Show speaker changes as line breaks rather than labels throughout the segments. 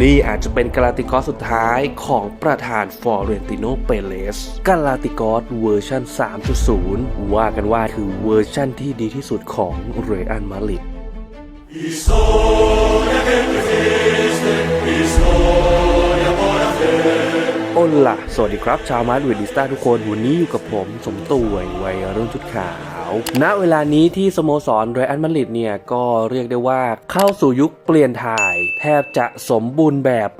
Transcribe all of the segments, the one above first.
นี่อาจจะเป็นกาลาติกอสสุดท้ายของประธานฟอเรนติโนเปเลสกาลาติกอสเวอร์ชัน3.0 ว่ากันว่าคือเวอร์ชันที่ดีที่สุดของเรอัลมาดริดโอล่ะ สวัสดีครับ ชาวมาดริดิสตาทุกคน วันนี้อยู่กับผมสมตุยวัยรุ่นชุดขาว ณ เวลานี้ที่สโมสรเรอัลมาดริดเนี่ยก็เรียกได้ว่าเข้าสู่ยุคเปลี่ยนถ่าย แทบจะสมบูรณ์แบบ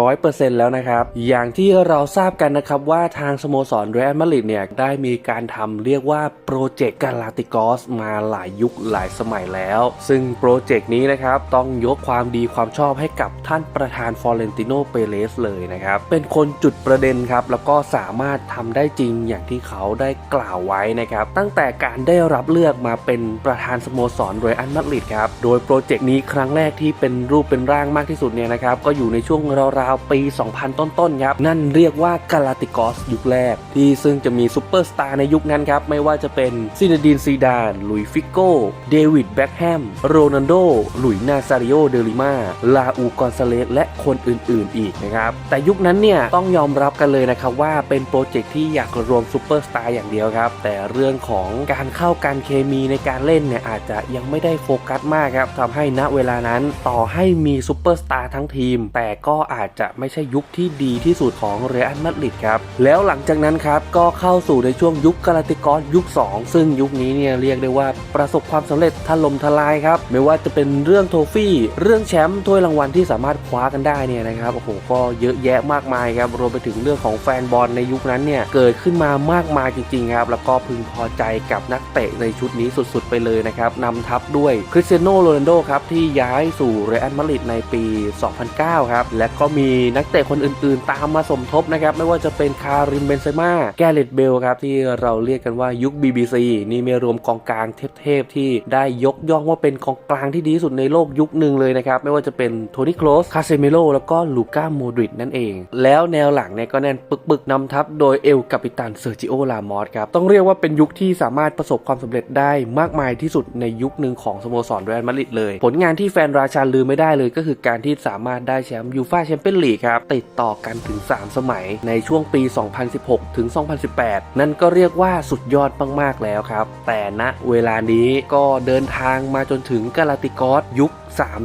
100%แล้วนะครับ อย่างที่เราทราบกันนะครับว่าทางสโมสรเรอัลมาดริดเนี่ยได้มีการทำเรียกว่าโปรเจกต์กาลาติกอสมาหลายยุคหลายสมัยแล้ว ซึ่งโปรเจกต์นี้นะครับต้องยกความดีความชอบให้กับท่านประธานฟอเรนติโนเปเรสเลยนะครับ เป็นคนจุดประเด็นครับ แล้วก็สามารถทำได้จริงอย่างที่เขาได้กล่าวไว้นะครับ ตั้งแต่การได้ได้รับเลือกมาเป็นประธานสโมสรเรอัลมาดริดครับ โดยโปรเจกต์นี้ครั้งแรกที่เป็นรูปเป็นร่างมากที่สุดเนี่ยนะครับ ก็อยู่ในช่วงราวๆ ปี 2000 ต้นๆครับ นั่นเรียกว่ากาลาติกอสยุคแรก ที่ซึ่งจะมีซูเปอร์สตาร์ในยุคนั้นครับ ไม่ว่าจะเป็นซินดีนซีดาน ลุยฟิโก้ เดวิดแบ็คแฮม โรนัลโด ลุยนาซาริโอ เดลิมา ลาอูกอนซาเลส และคนอื่นๆ อีกนะครับ แต่ยุคนั้นเนี่ยต้องยอมรับกันเลยนะครับว่าเป็นโปรเจกต์ที่อยากรวมซูเปอร์สตาร์อย่างเดียวครับ แต่เรื่องของการเข้ากันเคมีในการเล่นเนี่ยอาจจะยังไม่ได้โฟกัสมากครับทำให้ณเวลานั้นต่อให้มีซูเปอร์สตาร์ทั้งทีม แต่ก็อาจจะไม่ใช่ยุคที่ดีที่สุดของเรอัลมาดริดครับ แล้วหลังจากนั้นครับก็เข้าสู่ในช่วงยุคกาลติกอสยุค 2 ซึ่งยุคนี้เนี่ยเรียกได้ว่าประสบความสำเร็จถล่มทลายครับ ไม่ว่าจะเป็นเรื่องโทฟี่ เรื่องแชมป์ถ้วยรางวัลที่สามารถคว้ากันได้เนี่ยนะครับโอ้โหก็เยอะแยะมากมายครับรวมไปถึงเรื่องของแฟนบอลในยุคนั้นเนี่ยเกิดขึ้นมามากมายจริงๆครับแล้วก็พึงพอใจกับนักเตะในชุดนี้สุดๆ ไปเลยนะครับนำทัพด้วยคริสเตียโนโรนัลโดครับที่ย้ายสู่เรอัลมาดริดในปี 2009 ครับ และก็มีนักเตะคนอื่นๆ ตามมาสมทบนะครับ ไม่ว่าจะเป็นคาริมเบนเซม่าแกเรตเบลครับ ที่เราเรียกกันว่ายุค BBC นี่ไม่รวมกองกลางเทพๆ ที่ได้ยกย่องว่าเป็นกองกลางที่ดีที่สุดในโลกยุคหนึ่งเลยนะครับ ไม่ว่าจะเป็นโทนี่โคลสคาเซเมโลแล้วก็ลูก้าโมดริดนั่นเอง แล้วแนวหลังเนี่ยก็แน่นปึกๆนำทัพโดยเอลกัปิตันเซอร์จิโอลามอสครับต้องเรียกว่าเป็นยุคที่สามารถประสบความสำเร็จได้มากมายที่สุดในยุคหนึ่งของสโมสรเรอัลมาดริดเลย ผลงานที่แฟนราชาลืมไม่ได้เลย ก็คือการที่สามารถได้แชมป์ยูฟ่าแชมเปี้ยนลีกครับติดต่อกันถึง 3 สมัยในช่วงปี 2016 ถึง 2018 นั่นก็เรียกว่าสุดยอดมากๆแล้วครับ แต่ณเวลานี้ก็เดินทางมาจนถึงกาลาติกอสยุค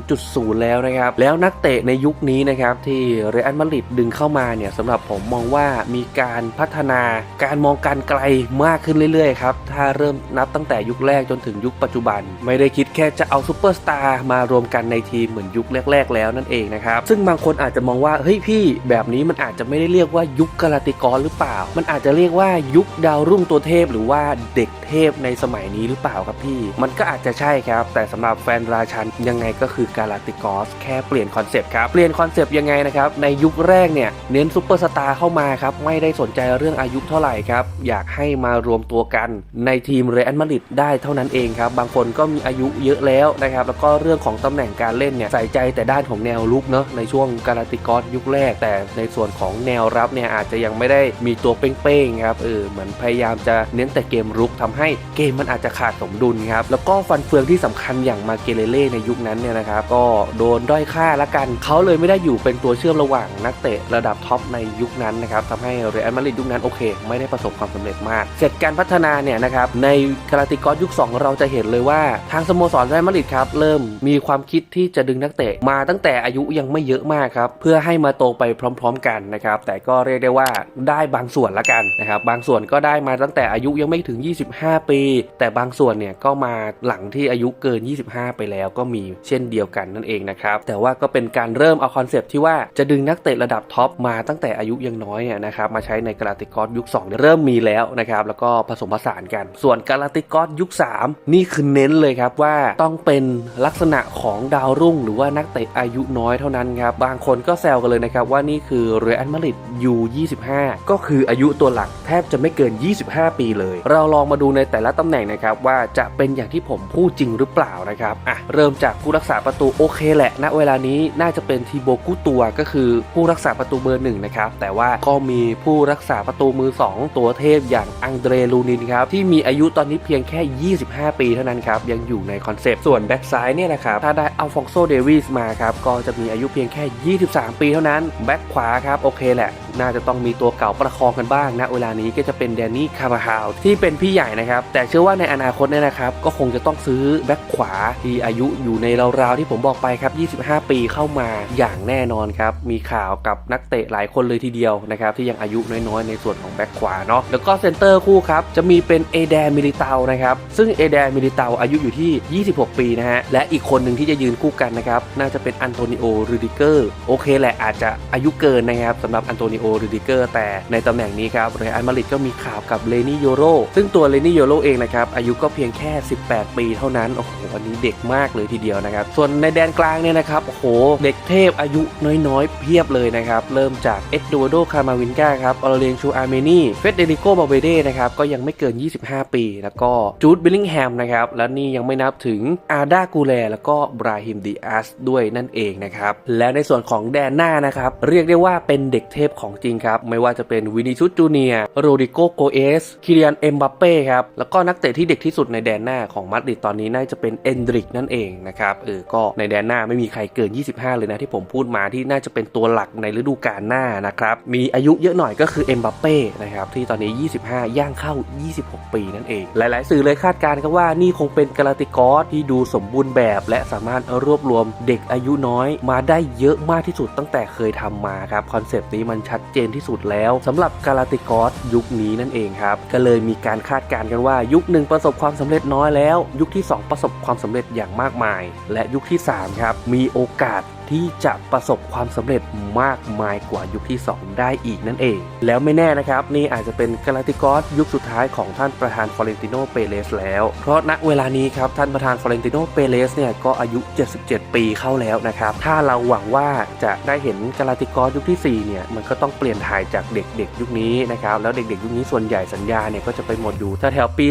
3.0 แล้วนะครับ แล้วนักเตะในยุคนี้นะครับ ที่เรอัลมาดริดดึงเข้ามาเนี่ยสำหรับผมมองว่ามีการพัฒนาการมองการไกลมากขึ้นเรื่อยๆครับ ถ้าเริ่มนับตั้งแต่ยุคแรกจนถึงยุคปัจจุบัน ไม่ได้คิดแค่จะเอาซูเปอร์สตาร์มารวมกันในทีมเหมือนยุคแรก ๆ แล้วนั่นเองนะครับซึ่งบางคนอาจจะมองว่าเฮ้ยพี่ แบบนี้มันอาจจะไม่ได้เรียกว่ายุคกาลติกรหรือเปล่า มันอาจจะเรียกว่ายุคดาวรุ่งตัวเทพ หรือว่าเด็กเทพในสมัยนี้หรือเปล่าครับพี่ มันก็อาจจะใช่ครับ แต่สำหรับแฟนราชันยังไงก็คือกาลาติกอสแค่เปลี่ยนคอนเซปต์ครับ เปลี่ยนคอนเซปต์ยังไงนะครับในยุคแรกเนี่ยเน้นซูเปอร์สตาร์เข้ามาครับไม่ได้สนใจเรื่องอายุเท่าไหร่ครับอยากให้มารวมตัวกันในทีมเรอัลมาริดได้เท่านั้นเองครับ บางคนก็มีอายุเยอะแล้วนะครับ แล้วก็เรื่องของตำแหน่งการเล่นเนี่ยใส่ใจแต่ด้านของแนวลุกเนาะในช่วงกาลาติกอสยุคแรก แต่ในส่วนของแนวรับเนี่ยอาจจะยังไม่ได้มีตัวเป้งๆครับเออเหมือนพยายามจะเน้นแต่เกมรุกทำให้เกมมันอาจจะขาดสมดุลครับแล้วก็ฟันเฟืองที่สำคัญอย่างมาเกเลเล่ในยุคนั้นเนี่ยนะครับก็โดนด้อยค่าละกันเขาเลยไม่ได้อยู่เป็นตัวเชื่อมระหว่างนักเตะระดับท็อปในยุคนั้นนะครับทำให้เรอัลมาดริดยุคนั้นโอเค ไม่ได้ประสบความสำเร็จมาก เสร็จการพัฒนาเนี่ยนะครับในกาลาติกอสยุค 2 เราจะเห็นเลยว่า ทางสโมสรเรอัลมาดริดครับ เริ่มมีความคิดที่จะดึงนักเตะมาตั้งแต่อายุยังไม่เยอะมากครับ เพื่อให้มาโตไปพร้อม ๆ กันนะครับ แต่ก็เรียกได้ว่าได้บางส่วนละกันนะครับ บางส่วนก็ได้มาตั้งแต่อายุยังไม่ถึง 25 ปี แต่บางส่วนเนี่ยก็มาหลังที่อายุเกิน 25 ไปแล้วก็มีเช่นเดียวกันนั่นเองนะครับแต่ว่าก็เป็นการเริ่มเอาคอนเซปที่ว่าจะดึงนักเตะระดับท็อปมาตั้งแต่อายุยังน้อยเนี่ยนะครับมาใช้ในกาลาติกอสยุค 2 เริ่มมีแล้วนะครับแล้วก็ผสมผสานกันส่วนกาลาติกอสยุค 3 นี่คือเน้นเลยครับว่าต้องเป็นลักษณะของดาวรุ่ง หรือว่านักเตะอายุน้อยเท่านั้นครับ บางคนก็แซวกันเลยนะครับว่านี่คือเรอัลมาดริดยู25 ก็คืออายุตัวหลักแทบจะไม่เกิน 25 ปีเลย เราลองมาดูในแต่ละตำแหน่งนะครับว่าจะเป็นอย่างที่ผมพูดจริงหรือเปล่านะครับอะเริ่มจากผู้รักษาประตูโอเคแหละณเวลานี้น่าจะเป็นทีโบกุตัวก็คือผู้รักษาประตูเบอร์หนึ่งนะครับแต่ว่าก็มีผู้รักษาประตูมือ 2 ตัวเทพอย่างอังเดรลูนินครับที่มีอายุตอนนี้เพียงแค่ 25 ปีเท่านั้นครับ ยังอยู่ในคอนเซปต์ ส่วนแบ็กซ้ายเนี่ยนะครับ ถ้าได้อัลฟองโซเดวิสมาครับ ก็จะมีอายุเพียงแค่ 23 ปีเท่านั้น แบ็กขวาครับ โอเคแหละ น่าจะต้องมีตัวเก่าประคองกันบ้างนะเวลานี้ก็จะเป็นแดนนี่คาร์บาฮาวที่เป็นพี่ใหญ่นะครับ แต่เชื่อว่าในอนาคตเนี่ยนะครับ ก็คงจะต้องซื้อแบ็กขวาที่อายุอยู่ในราวๆที่ผมบอกไปครับ 25 ปีเข้ามาอย่างแน่นอนครับ มีข่าวกับนักเตะหลายคนเลยทีเดียวนะครับ ที่ยังอายุน้อยๆ ในส่วนของแบ็กขวาเนาะแล้วก็เซนเตอร์คู่ครับ จะมีเป็นเอเดนมิลิเตานะครับ ซึ่งเอเดนมิลิเตาอายุอยู่ที่ 26 ปีนะฮะและอีกคนหนึ่งที่จะยืนคู่กันนะครับน่าจะเป็นอันโตนิโอรูดิเกอร์โอเคแหละอาจจะอายุเกินนะครับสำหรับอันโตนิโอรูดิเกอร์แต่ในตำแหน่งนี้ครับเรอัลมาดริดก็มีข่าวกับเลนี่โยโรซึ่งตัวเลนี่โยโรเองนะครับอายุก็เพียงแค่ 18 ปีเท่านั้นโอ้โหอันนี้เด็กมากเลยทีเดียวนะครับส่วนในแดนกลางเนี่ยนะครับโอ้โหเด็กเทพอายุน้อยๆ เพียบเลยนะครับเริ่มจากเอ็ดดูโดคามาวินกาครับออเรเลียนชูอาร์เมนีเฟเดริโกบาเบเดนะครับก็ยังไม่เกิน 25 ปี แล้วก็จูดบิลลิงแฮมนะครับและนี่ยังไม่นับถึงอาดากูแลแล้วก็บราฮิมดิอาสด้วยนั่นเองนะครับและในส่วนของแดนหน้านะครับเรียกได้ว่าเป็นเด็กเทพของจริงครับ ไม่ว่าจะเป็นวินิชุสจูเนียโรดิโกโกเอสคิเริยันเอ็มบัปเป้ครับ แล้วก็นักเตะที่เด็กที่สุดในแดนหน้าของมาดริดตอนนี้น่าจะเป็นเอนดริกนั่นเองนะครับเออก็ในแดนหน้าไม่มีใครเกิน 25 เลยนะที่ผมพูดมาที่น่าจะเป็นตัวหลักในฤดูกาลหน้านะครับมีอายุเยอะหน่อยก็คือเอ็มบัปเป้นะครับที่ตอนนี้ 25 ย่างเข้า 26 ปีนั่นเอง หลาย ๆ สื่อเลยคาดการณ์กันว่านี่คงเป็นกาลาติกอสที่ดูสมบูรณ์แบบ และสามารถรวบรวมเด็กอายุน้อยมาได้เยอะมากที่สุดตั้งแต่เคยทำมาครับคอนเซปต์นี้มันชัดดเจนที่สุดแล้วสำหรับกาลาติกอสยุคนี้นั่นเองครับ ก็เลยมีการคาดการณ์กันว่ายุคหนึ่งประสบความสำเร็จน้อยแล้ว ยุคที่ 2 ประสบความสำเร็จอย่างมากมาย และยุคที่3ครับมีโอกาส ที่จะประสบความสำเร็จมากมายกว่ายุคที่ 2 ได้อีกนั่นเอง แล้วไม่แน่นะครับ นี่อาจจะเป็นกาลาติกอสยุคสุดท้ายของท่านประธานฟลอเรนติโนเปเรสแล้ว เพราะณเวลานี้ครับ ท่านประธานฟลอเรนติโนเปเรสเนี่ยก็อายุ 77 ปีเข้าแล้วนะครับ ถ้าเราหวังว่าจะได้เห็นกาลาติกอสยุคที่ 4 เนี่ยมันก็ต้องเปลี่ยนถ่ายจากเด็กๆ ยุคนี้นะครับ แล้วเด็กๆ ยุคนี้ส่วนใหญ่สัญญาเนี่ยก็จะไปหมดอยู่แถวๆปี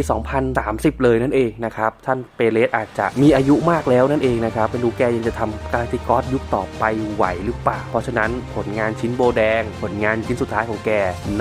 2030 เลยนั่นเองนะครับท่านเปเรสอาจจะมีอายุมากแล้วนั่นเองนะครับไม่รู้แกยังจะทำกาลาติกอสยุคต่อไปไหวหรือเปล่า เพราะฉะนั้นผลงานชิ้นโบแดง ผลงานชิ้นสุดท้ายของแก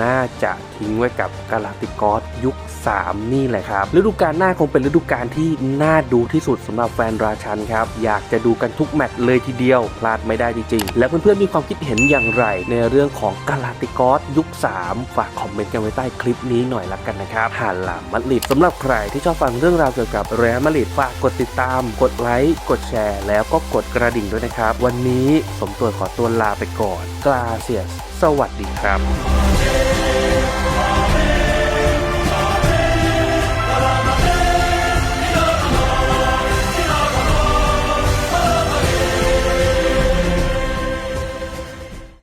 น่าจะทิ้งไว้กับกาลาติกอสยุค 3 นี่แหละครับ ฤดูกาลหน้าคงเป็นฤดูกาลที่น่าดูที่สุดสำหรับแฟนราชันครับ อยากจะดูกันทุกแมตช์เลยทีเดียว พลาดไม่ได้จริงๆ แล้วเพื่อนๆมีความคิดเห็นอย่างไร ในเรื่องของกาลาติกอสยุค 3 ฝากคอมเมนต์กันไว้ใต้คลิปนี้หน่อยละกันนะครับหานหลามมัดลิดสำหรับใครที่ชอบฟังเรื่องราวเกี่ยวกับเรอัลมาดริดฝากกดติดตาม กดไลค์กดแชร์ แล้วก็กดกระดิ่งด้วยนะครับวันนี้สมตัวขอตัวลาไปก่อนกลาเซียสสวัสดีครับ